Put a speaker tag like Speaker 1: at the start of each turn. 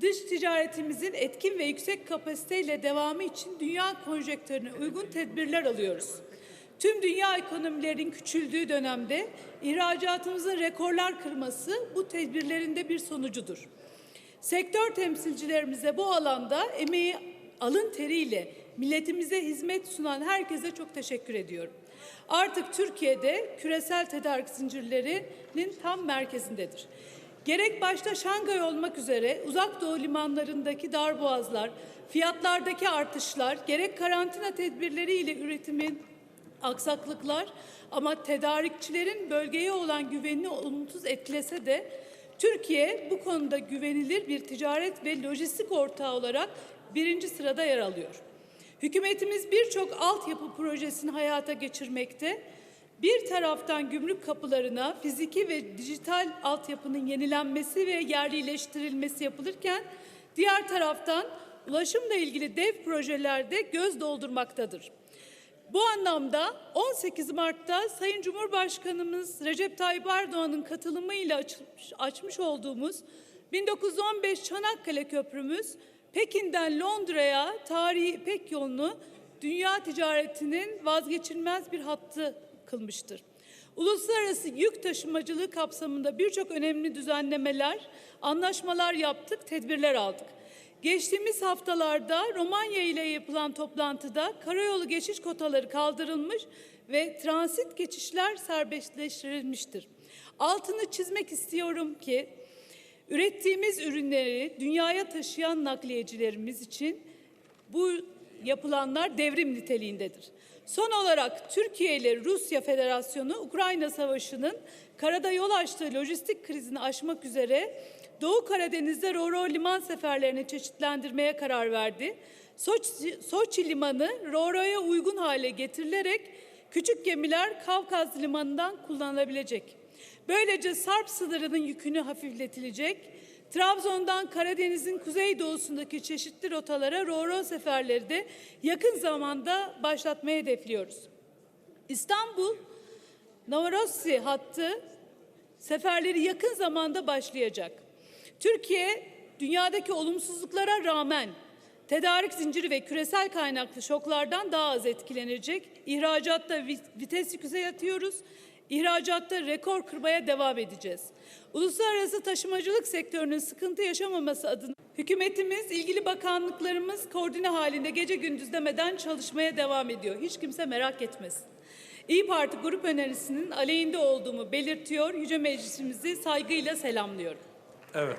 Speaker 1: Dış ticaretimizin etkin ve yüksek kapasiteyle devamı için dünya konjektörüne uygun tedbirler alıyoruz. Tüm dünya ekonomilerin küçüldüğü dönemde ihracatımızın rekorlar kırması bu tedbirlerin de bir sonucudur. Sektör temsilcilerimize bu alanda emeği alın teriyle milletimize hizmet sunan herkese çok teşekkür ediyorum. Artık Türkiye'de küresel tedarik zincirlerinin tam merkezindedir. Gerek başta Şangay olmak üzere uzak doğu limanlarındaki darboğazlar, fiyatlardaki artışlar, gerek karantina tedbirleriyle üretimin aksaklıklar ama tedarikçilerin bölgeye olan güvenini olumsuz etkilese de Türkiye bu konuda güvenilir bir ticaret ve lojistik ortağı olarak birinci sırada yer alıyor. Hükümetimiz birçok altyapı projesini hayata geçirmekte. Bir taraftan gümrük kapılarına fiziki ve dijital altyapının yenilenmesi ve yerlileştirilmesi yapılırken diğer taraftan ulaşımla ilgili dev projelerde göz doldurmaktadır. Bu anlamda 18 Mart'ta Sayın Cumhurbaşkanımız Recep Tayyip Erdoğan'ın katılımıyla açılmış, açmış olduğumuz 1915 Çanakkale Köprümüz Pekin'den Londra'ya tarihi İpek yolunu dünya ticaretinin vazgeçilmez bir hattı kılmıştır. Uluslararası yük taşımacılığı kapsamında birçok önemli düzenlemeler, anlaşmalar yaptık, tedbirler aldık. Geçtiğimiz haftalarda Romanya ile yapılan toplantıda karayolu geçiş kotaları kaldırılmış ve transit geçişler serbestleştirilmiştir. Altını çizmek istiyorum ki ürettiğimiz ürünleri dünyaya taşıyan nakliyecilerimiz için bu yapılanlar devrim niteliğindedir. Son olarak Türkiye ile Rusya Federasyonu Ukrayna Savaşı'nın karada yol açtığı lojistik krizini aşmak üzere Doğu Karadeniz'de Roro liman seferlerini çeşitlendirmeye karar verdi. Soçi, Soçi limanı Roro'ya uygun hale getirilerek küçük gemiler Kavkaz limanından kullanılabilecek. Böylece Sarp sınırının yükünü hafifletilecek. Trabzon'dan Karadeniz'in kuzeydoğusundaki çeşitli rotalara Roro seferleri de yakın zamanda başlatmayı hedefliyoruz. İstanbul Novorossi hattı seferleri yakın zamanda başlayacak. Türkiye dünyadaki olumsuzluklara rağmen tedarik zinciri ve küresel kaynaklı şoklardan daha az etkilenecek. İhracatta vites yükseltiyoruz. İhracatta rekor kırmaya devam edeceğiz. Uluslararası taşımacılık sektörünün sıkıntı yaşamaması adına hükümetimiz, ilgili bakanlıklarımız koordine halinde gece gündüz demeden çalışmaya devam ediyor. Hiç kimse merak etmesin. İyi Parti grup önerisinin aleyhinde olduğumu belirtiyor. Yüce Meclisimizi saygıyla selamlıyorum.
Speaker 2: Evet.